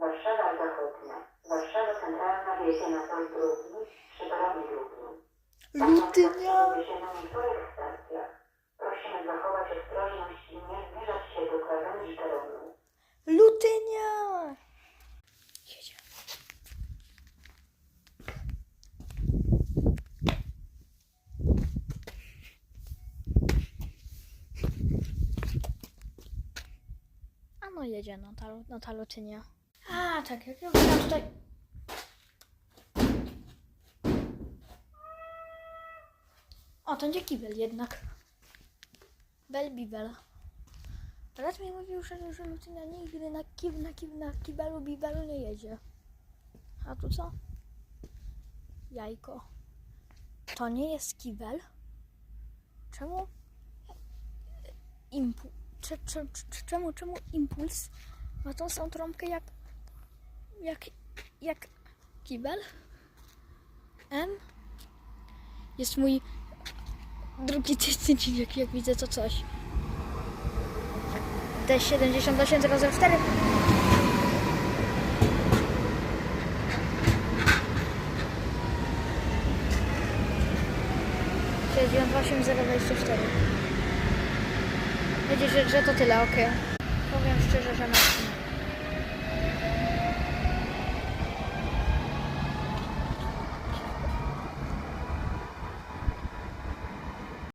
Warszawa Zachodnia, Warszawa Centralna wjedzie na tor A no jedzie, no ta, no ta Lutynia. A, tak, jak ja tam tutaj... O, to nie kibel jednak. Bel bibel. Brat mi mówił, że, że Lucyna nigdy na, kib, na, kib, na kibelu bibelu nie jedzie. A tu co? Jajko. To nie jest kibel? Czemu? Impu czemu, czemu impuls ma tą samą trąbkę jak, jak, jak kibel? M? Jest mój drugi tydzień, jak widzę to coś. T78004 62824 będzie, że, że to tyle, ok. Powiem szczerze, że na